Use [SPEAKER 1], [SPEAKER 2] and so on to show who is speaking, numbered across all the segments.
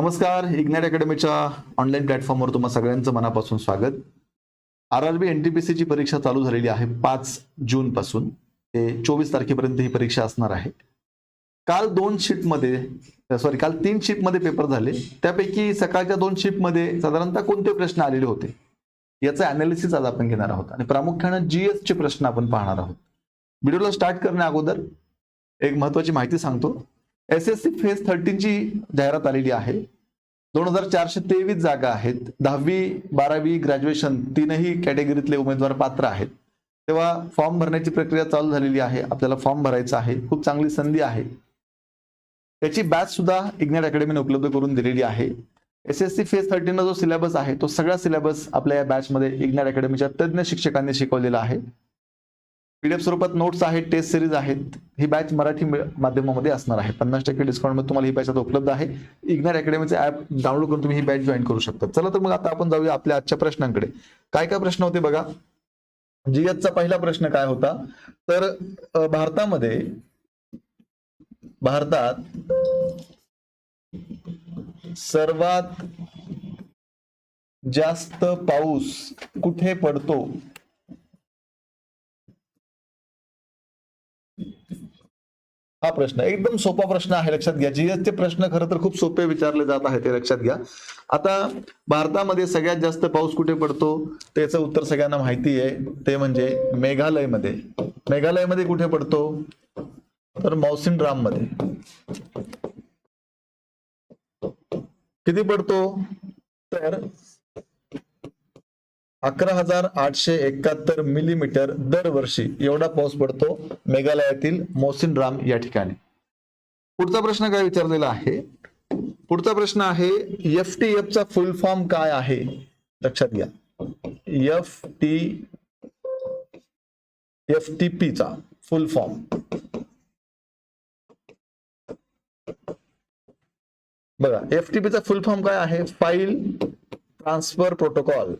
[SPEAKER 1] नमस्कार ignite अकॅडमीच्या online प्लॅटफॉर्मवर तुम्हाला सगळ्यांचं मनापासून स्वागत. R R B N T P सीची परीक्षा चालू झालेली आहे पाच जून पासून. ते चोवीस तारखेपर्यंत ही परीक्षा असणार आहे. काल दोन शिफ्टमध्ये सॉरी काल तीन शिफ्टमध्ये पेपर झाले. त्यापैकी सकाळच्या दोन शिफ्टमध्ये साधारणतः कोणते प्रश्न आलेले होते? याचं अनालिसिस आज आपण घेणार आहोत. आणि प्रामुख्यानं जीएस चे प्रश्न आपण पाहणार आहोत. व्हिडिओला स्टार्ट करण्या अगोदर एक महत्वाची माहिती सांगतो. एस एस सी फेज थर्टीनची जाहिरात आलेली आहे. दोन हजार चारशे तेवीस जागा आहेत. दहावी बारावी ग्रॅज्युएशन तीनही कॅटेगरीतले उमेदवार पात्र आहेत. तेव्हा फॉर्म भरण्याची प्रक्रिया चालू झालेली आहे. आपल्याला फॉर्म भरायचा आहे. खूप चांगली संधी आहे. त्याची बॅच सुद्धा इग्नेट अकॅडमीने उपलब्ध करून दिलेली आहे. एस एस सी फेज थर्टीनचा जो सिलेबस आहे तो सगळा सिलेबस आपल्या या बॅचमध्ये इग्नेट अकॅडमीच्या तज्ज्ञ शिक्षकांनी शिकवलेला आहे. पीडीएफ स्वरूपात नोट्स आहेत टेस्ट सिरीज आहेत ही बॅच मराठी माध्यमामध्ये असणार आहे. पन्नास टक्के डिस्काउंटमध्ये तुम्हाला ही बॅच आता उपलब्ध आहे. इग्नर अकॅडमीचे ॲप डाउनलोड करून तुम्ही ही बॅच जॉईन करू शकता. चला तर मग आता आपण जाऊया आपल्या आजच्या प्रश्नांकडे. काय काय प्रश्न होते बघा? जीएसचा पहिला प्रश्न काय होता? तर भारतामध्ये भारतात सर्वात जास्त पाऊस कुठे पडतो? हा प्रश्न एकदम सोपा प्रश्न आहे लक्षात घ्या. जीएसचे प्रश्न खरं तर खूप सोपे विचारले जात आहेत ते लक्षात घ्या. आता भारतामध्ये सगळ्यात जास्त पाऊस कुठे पडतो? त्याचं उत्तर सगळ्यांना माहिती आहे. ते म्हणजे मेघालयमध्ये. मेघालयमध्ये कुठे पडतो? तर मौसिन राममध्ये किती पडतो? तर अकरा हजार आठशे एकाहत्तर मिलीमीटर दरवर्षी एवढा पाऊस पडतो मेघालयातील मोसिन राम या ठिकाणी. पुढचा प्रश्न काय विचारलेला आहे? पुढचा प्रश्न आहे एफ टी एफ चा फुल फॉर्म काय आहे? लक्षात घ्या. F T F T P चा फुल फॉर्म. बघा एफ टी पी चा फुल फॉर्म काय आहे? File transfer protocol.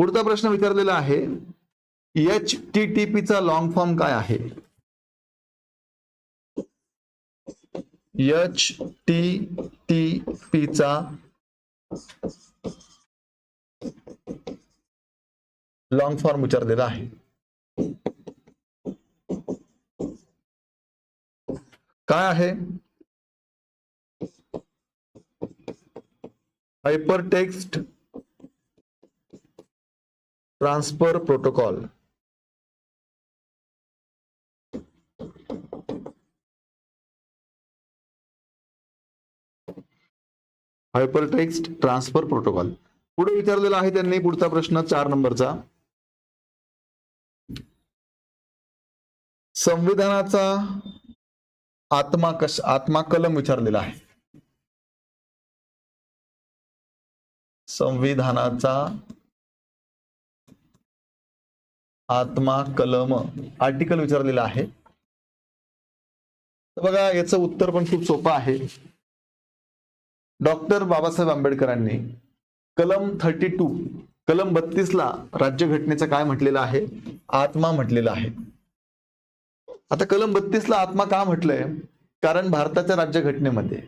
[SPEAKER 1] पुढचा प्रश्न विचारलेला आहे एच टी टी पीचा लॉंग फॉर्म काय आहे? एच टी टी पी चा लॉंग फॉर्म विचारलेला आहे. काय आहे? Hyper text transfer protocol. Hyper text transfer protocol पुढे विचारलेला आहे त्यांनी पुढचा प्रश्न चार नंबरचा. संविधानाचा आत्मा कश आत्मा कलम विचारलेला आहे. संविधानाचा आत्मा कलम आर्टिकल विचारलेला आहे. तर बघा याचं उत्तर पण खूप सोपं आहे. डॉक्टर बाबासाहेब आंबेडकरांनी कलम थर्टी टू कलम बत्तीसला राज्यघटनेचं काय म्हटलेलं आहे? आत्मा म्हटलेला आहे. आता कलम बत्तीसला आत्मा का म्हटलंय? कारण भारताच्या राज्यघटनेमध्ये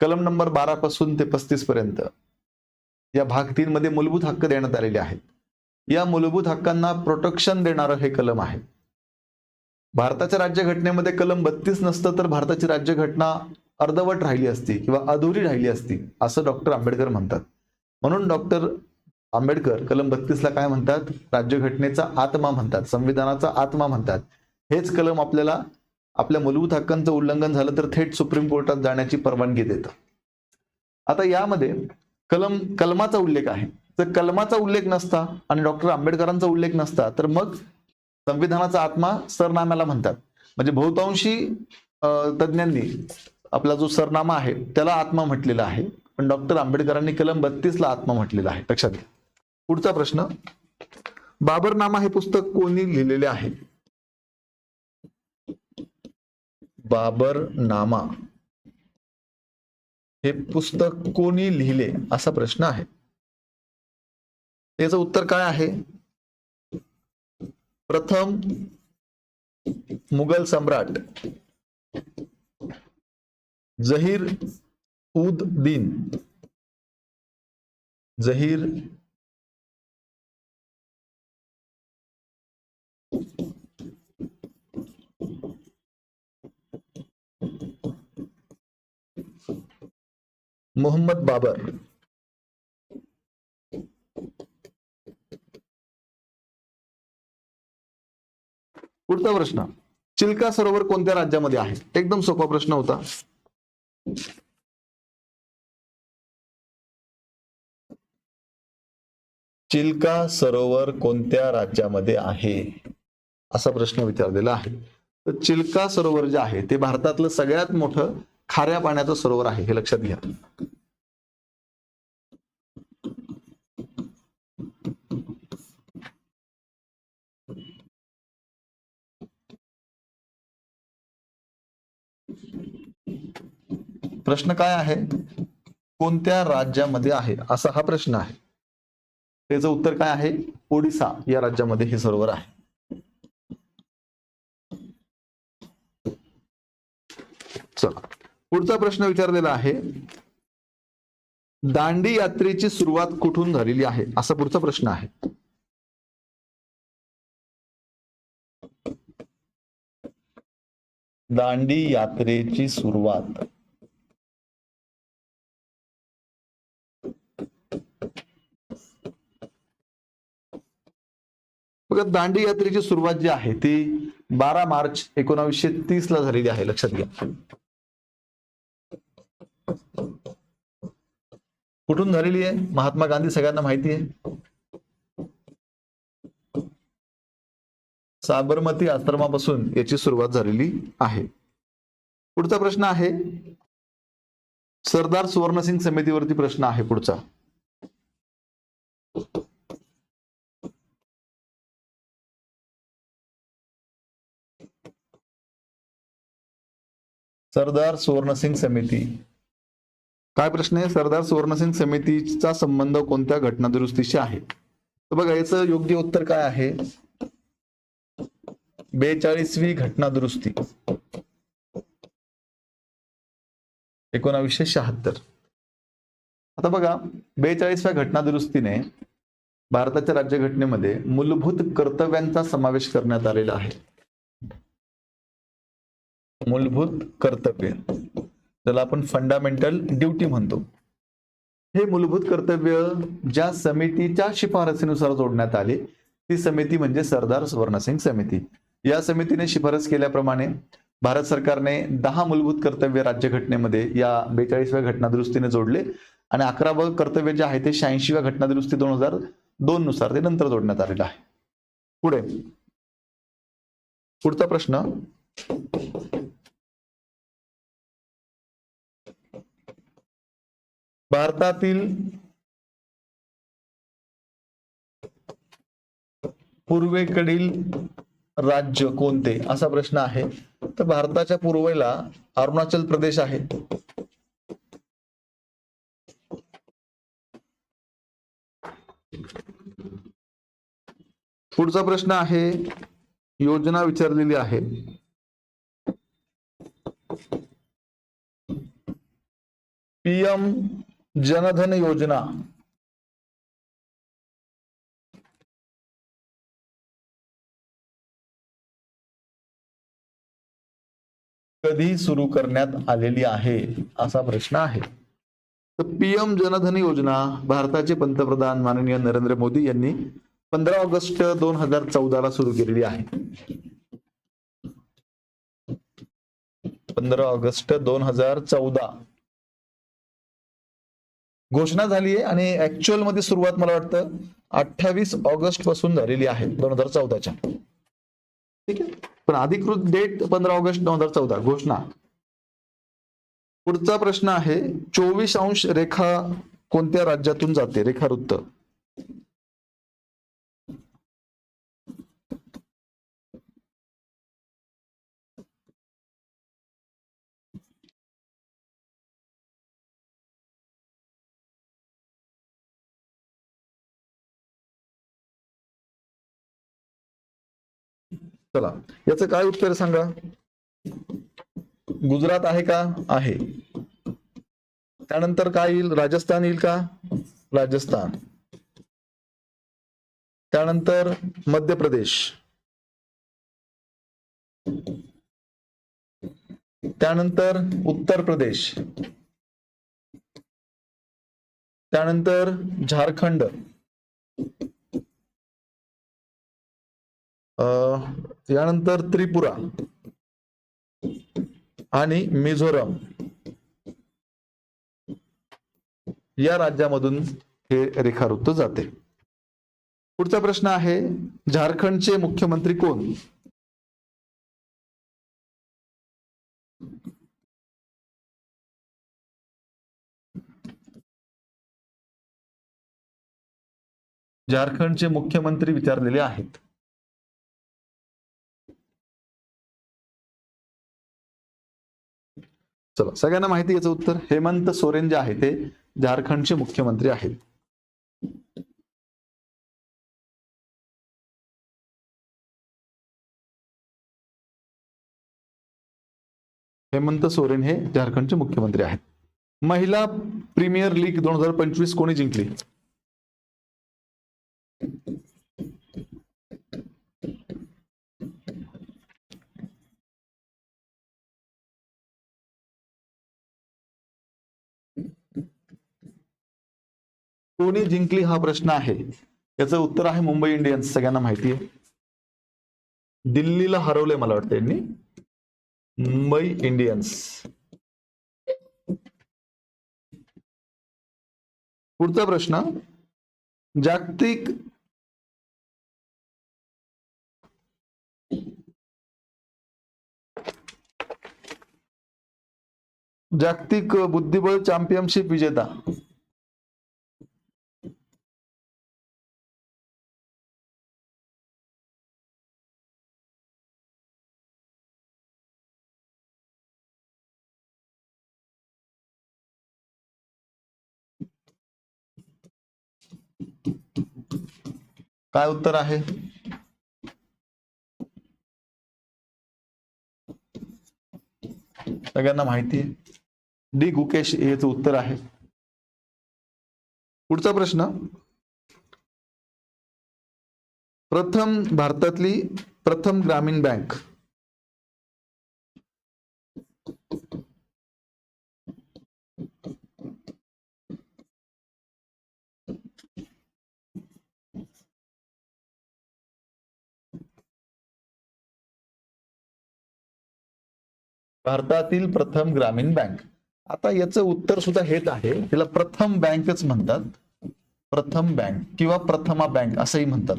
[SPEAKER 1] कलम नंबर बारा पासून ते पस्तीस पर्यंत या भाग तीन मध्ये मूलभूत हक्क देण्यात आलेले आहेत. या मूलभूत हक्कांना प्रोटेक्शन देणारं हे कलम आहे. भारताच्या राज्यघटनेमध्ये कलम बत्तीस नसतं तर भारताची राज्यघटना अर्धवट राहिली असती किंवा अधुरी राहिली असती असं डॉक्टर आंबेडकर म्हणतात. म्हणून डॉक्टर आंबेडकर कलम बत्तीसला काय म्हणतात? राज्यघटनेचा आत्मा म्हणतात संविधानाचा आत्मा म्हणतात. हेच कलम आपल्याला आपल्या मूलभूत हक्कांचं उल्लंघन झालं तर थेट सुप्रीम कोर्टात जाण्याची परवानगी देतं. आता यामध्ये कलम कलमाचा उल्लेख आहे. जर कलमाचा उल्लेख नसता आणि डॉक्टर आंबेडकरांचा उल्लेख नसता तर मग संविधानाचा आत्मा सरनाम्याला म्हणतात. म्हणजे बहुतांशी तज्ज्ञांनी आपला जो सरनामा आहे त्याला आत्मा म्हटलेला आहे. पण डॉक्टर आंबेडकरांनी कलम बत्तीसला आत्मा म्हटलेला आहे. लक्षात घ्या. पुढचा प्रश्न बाबरनामा हे पुस्तक कोणी लिहिलेले आहे? बाबरनामा. हे पुस्तक कोणी लिहिले? असा प्रश्न आहे. त्याचं उत्तर काय आहे? प्रथम मुघल सम्राट जहीर उद दिन जहीर मोहम्मद बाबर. पुढचा प्रश्न. चिल्का सरोवर कोणत्या राज्यामध्ये आहे? एकदम सोपा प्रश्न होता. चिल्का सरोवर कोणत्या राज्यामध्ये आहे? असा प्रश्न विचारलेला आहे. तर चिल्का सरोवर जे आहे ते भारतातलं सगळ्यात मोठं खाऱ्या पाण्याचं सरोवर आहे हे लक्षात घ्या. प्रश्न काय आहे? कोणत्या राज्यामध्ये आहे? असा हा प्रश्न आहे. त्याचं उत्तर काय आहे? ओडिसा या राज्यामध्ये हे सरोवर आहे. चला. पुढचा प्रश्न विचारलेला आहे. दांडी यात्रेची सुरुवात कुठून झालेली आहे? असा पुढचा प्रश्न आहे. दांडी यात्रेची सुरुवात. बघा दांडी यात्रेची सुरुवात जी आहे ती बारा मार्च एकोणावीसशे तीस ला झालेली आहे लक्षात घ्या. कुठून झालेली आहे? महात्मा गांधी सगळ्यांना माहिती आहे? साबरमती आश्रमापासून याची सुरुवात झालेली आहे. पुढचा प्रश्न आहे सरदार सुवर्णसिंग समितीवरती प्रश्न आहे पुढचा. सरदार सुवर्णसिंग समिती. काय प्रश्न आहे? सरदार सुवर्णसिंग समितीचा संबंध कोणत्या घटना दुरुस्तीशी आहे? तर बघा याचं योग्य उत्तर काय आहे? बेचाळीसवी घटना दुरुस्ती एकोणावीसशे शहात्तर. आता बघा बेचाळीसव्या घटना दुरुस्तीने भारताच्या राज्यघटनेमध्ये मूलभूत कर्तव्यांचा समावेश करण्यात आलेला आहे. मूलभूत कर्तव्य. त्याला आपण फंडामेंटल ड्युटी म्हणतो. हे मूलभूत कर्तव्य ज्या समितीच्या शिफारसीनुसार जोडण्यात आले ती समिती म्हणजे सरदार सुवर्णसिंग समिती. या समितीने शिफारस केल्याप्रमाणे भारत सरकारने दहा मूलभूत कर्तव्य राज्यघटनेमध्ये या बेचाळीसव्या घटनादुरुस्तीने जोडले आणि अकरावं कर्तव्य जे आहे ते शहाऐंशीव्या घटनादुरुस्ती दोन हजार दोन नुसार ते नंतर जोडण्यात आलेलं आहे. पुढे. पुढचा प्रश्न. भारतातील पूर्वेकडील राज्य कोणते? असा प्रश्न आहे. तर भारताच्या पूर्वेला अरुणाचल प्रदेश आहे. पुढचा प्रश्न आहे. योजना विचारलेली आहे. पीएम जनधन योजना. कधी सुरू करण्यात आलेली आहे असा प्रश्न आहे. तर पीएम जनधन योजना भारताचे पंतप्रधान माननीय नरेंद्र मोदी यांनी पंधरा ऑगस्ट दोन हजार चौदा ला सुरू केलेली आहे. पंधरा ऑगस्ट दोन हजार चौदा. घोषणा झाली आहे आणि ऍक्च्युअलमध्ये सुरुवात मला वाटतं अठ्ठावीस ऑगस्टपासून झालेली आहे दोन हजार चौदाच्या. ठीक आहे? पण अधिकृत डेट पंधरा ऑगस्ट दोन हजार चौदा घोषणा. पुढचा प्रश्न आहे चोवीस अंश रेखा कोणत्या राज्यातून जाते? रेखावृत्त. चला याचं काय उत्तर आहे सांगा? गुजरात आहे का? आहे. त्यानंतर काय येईल? राजस्थान येईल का? राजस्थान. त्यानंतर मध्य प्रदेश. त्यानंतर उत्तर प्रदेश. त्यानंतर झारखंड. अं, यानंतर त्रिपुरा आणि मिझोरम. या राज्यामधून हे रेखावृत्त जाते. पुढचा प्रश्न आहे झारखंडचे मुख्यमंत्री कोण? झारखंडचे मुख्यमंत्री विचारलेले आहेत. चला सगळ्यांना माहिती याचं उत्तर? हेमंत सोरेन जे आहे ते झारखंडचे मुख्यमंत्री आहेत. हेमंत सोरेन हे झारखंडचे मुख्यमंत्री आहेत. महिला प्रीमियर लीग दोन हजार पंचवीस कोणी जिंकली? कोणी जिंकली हा प्रश्न आहे? याचं उत्तर आहे मुंबई इंडियन्स सगळ्यांना माहिती आहे. दिल्लीला हरवलंय मला वाटतं यांनी. मुंबई इंडियन्स. पुढचा प्रश्न. जागतिक जागतिक बुद्धिबळ चॅम्पियनशिप विजेता. काय उत्तर आहे? सगळ्यांना माहिती आहे. डी. गुकेश याच उत्तर आहे. पुढचा प्रश्न. प्रथम भारतातली प्रथम ग्रामीण बँक. भारतातील प्रथम ग्रामीण बँक. आता याचं उत्तर सुद्धा हेच आहे. तिला प्रथम बँकच म्हणतात. प्रथम बँक किंवा प्रथमा बँक असंही म्हणतात.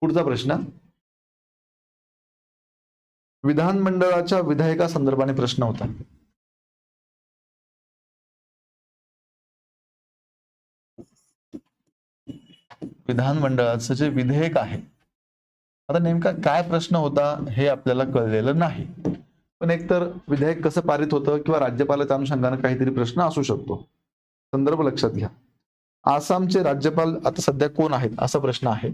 [SPEAKER 1] पुढचा प्रश्न. विधानमंडळाच्या विधायका संदर्भाने प्रश्न होता. विधानमंडळाचं जे विधेयक आहे आता नेमका काय प्रश्न होता हे आपल्याला कळलेलं नाही. पण एकतर विधेयक कसं पारित होतं किंवा राज्यपालाच्या अनुषंगानं काहीतरी प्रश्न असू शकतो. संदर्भ लक्षात घ्या. आसामचे राज्यपाल आता सध्या कोण आहेत असा प्रश्न आहे.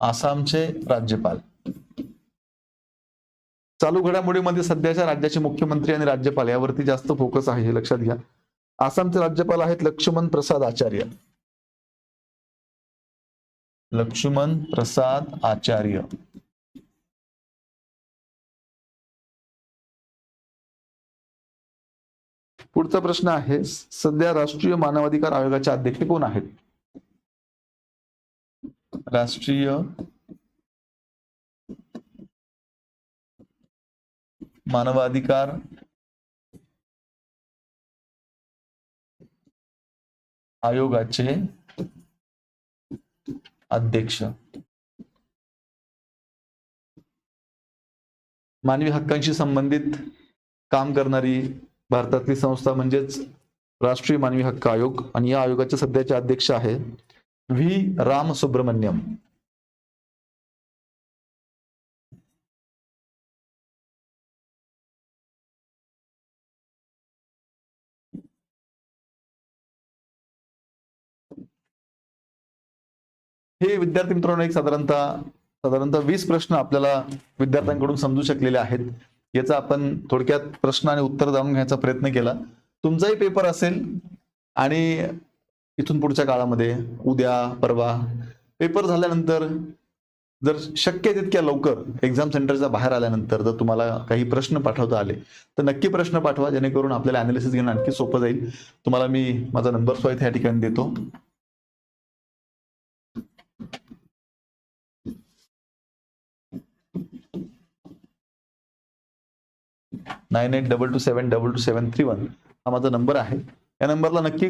[SPEAKER 1] आसामचे राज्यपाल. चालू घडामोडीमध्ये सध्याच्या राज्याचे मुख्यमंत्री आणि राज्यपाल यावरती जास्त फोकस आहे हे लक्षात घ्या. आसामचे राज्यपाल आहेत लक्ष्मण प्रसाद आचार्य. लक्ष्मण प्रसाद आचार्य. पुढचा प्रश्न आहे सध्या राष्ट्रीय मानवाधिकार आयोगाचे अध्यक्ष कोण आहेत? राष्ट्रीय मानवाधिकार आयोगाचे अध्यक्ष. मानवी हक्कांशी संबंधित काम करणारी भारतातली संस्था म्हणजेच राष्ट्रीय मानवी हक्क आयोग आणि या आयोगाचे सध्याचे अध्यक्ष आहे व्ही. राम सुब्रमण्यम हे विद्यार्थी मित्रांनो एक साधारणतः साधारणतः वीस प्रश्न आपल्याला विद्यार्थ्यांकडून समजू शकलेले आहेत. याचा आपण थोडक्यात प्रश्न आणि उत्तर जाणून घ्यायचा प्रयत्न केला. तुमचाही पेपर असेल आणि इथून पुढच्या काळामध्ये उद्या परवा पेपर झाल्यानंतर जर शक्य तितक्या लवकर एक्झाम सेंटरच्या बाहेर आल्यानंतर जर तुम्हाला काही प्रश्न पाठवता आले तर नक्की प्रश्न पाठवा जेणेकरून आपल्याला अनालिसिस घेणं आणखी सोपं जाईल. तुम्हाला मी माझा नंबर स्वाईत या ठिकाणी देतो. Nine eight double two seven double two seven three one हा माझा नंबर आहे. या नंबरला नक्की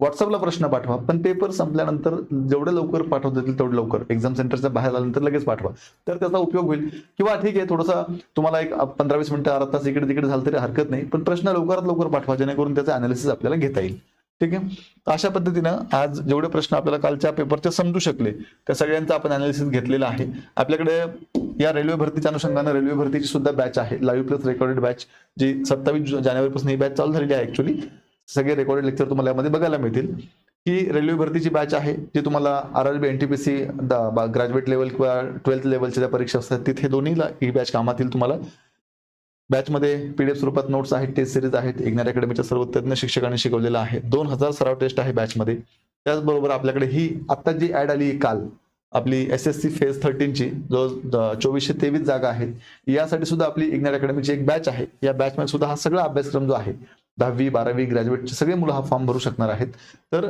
[SPEAKER 1] व्हॉट्सअपला प्रश्न पाठवा. पण पेपर संपल्यानंतर जेवढे लवकर पाठवता येतील तेवढे लवकर. एक्झाम सेंटरच्या बाहेर आल्यानंतर लगेच पाठवा. तर त्याचा उपयोग होईल. किंवा ठीक आहे थोडासा तुम्हाला एक पंधरा वीस मिनिटं अर्धा तास इकडे तिकडे झालं तरी हरकत नाही. पण प्रश्न लवकरात लवकर पाठवा जेणेकरून त्याचं अनालिसिस आपल्याला घेता येईल. ठीक आहे? अशा पद्धतीनं आज जेवढे प्रश्न आपल्याला कालच्या पेपरचे समजू शकले त्या सगळ्यांचा आपण अनालिसिस घेतलेला आहे. आपल्याकडे या रेल्वे भरतीच्या अनुषंगानं रेल्वे भरतीची सुद्धा बॅच आहे. लाईव्ह प्लस रेकॉर्डेड बॅच जी सत्तावीस जानेवारीपासून ही बॅच चालू झालेली आहे ऍक्च्युली सगळे रेकॉर्डेड लेक्चर तुम्हाला यामध्ये बघायला मिळतील. ही रेल्वे भरतीची बॅच आहे जी तुम्हाला R R B N T P C graduate level किंवा ट्वेल्थ लेवलच्या ज्या परीक्षा असतात तिथे दोन्हीला ही बॅच कामातील तुम्हाला. बॅचमध्ये पीडीएफ स्वरूपात नोट्स आहेत टेस्ट सिरीज आहेत इग्नर अकॅडमीच्या सर्व तज्ञ शिक्षकांनी शिकवलेलं आहे. दोन हजार सराव टेस्ट आहे बॅचमध्ये त्याचबरोबर आपल्याकडे ही आता जी ऍड आली काल आपली एस एस सी फेज थर्टीनची जो चोवीसशे तेवीस जागा आहेत यासाठी सुद्धा आपली इग्नॅट अकॅडमीची एक बॅच आहे. या बॅचमध्ये सुद्धा हा सगळा अभ्यासक्रम जो आहे दहावी बारावी ग्रॅज्युएटचे सगळे मुलं हा फॉर्म भरू शकणार आहेत. तर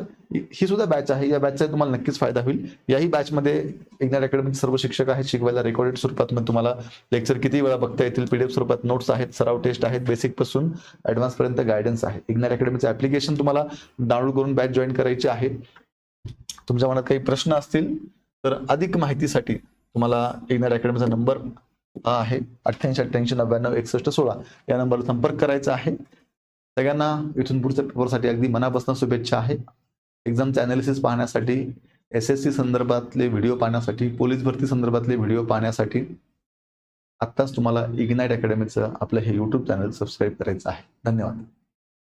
[SPEAKER 1] ही सुद्धा बॅच आहे. या बॅचचा तुम्हाला नक्कीच फायदा होईल. याही बॅचमध्ये इग्नॅट अकॅडमीचे सर्व शिक्षक आहेत. शिकवायला रेकॉर्डेड स्वरूपात मग तुम्हाला लेक्चर किती वेळा बघता येतील पीडीएफ स्वरूपात नोट्स आहेत सराव टेस्ट आहेत बेसिकपासून ॲडव्हान्सपर्यंत गायडन्स आहे. इग्नार अकॅडमीचं ऍप्लिकेशन तुम्हाला डाउनलोड करून बॅच जॉईन करायची आहे. तुमच्या मनात काही प्रश्न असतील तर अधिक माहितीसाठी तुम्हाला इग्नार अकॅडमीचा नंबर हा आहे अठ्ठ्याऐंशी अठ्ठ्याऐंशी नव्याण्णव एकसष्ट सोळा या नंबरला संपर्क करायचा आहे. सगळ्यांना इथून पुढच्या पेपरसाठी अगदी मनापासून शुभेच्छा आहे. एक्झामचे अनालिसिस पाहण्यासाठी एस एस सी संदर्भातले व्हिडिओ पाहण्यासाठी पोलीस भरती संदर्भातले व्हिडिओ पाहण्यासाठी आत्ताच तुम्हाला इग्नाईट अकॅडमीचं आपलं हे यूट्यूब चॅनल सबस्क्राईब करायचं आहे. धन्यवाद.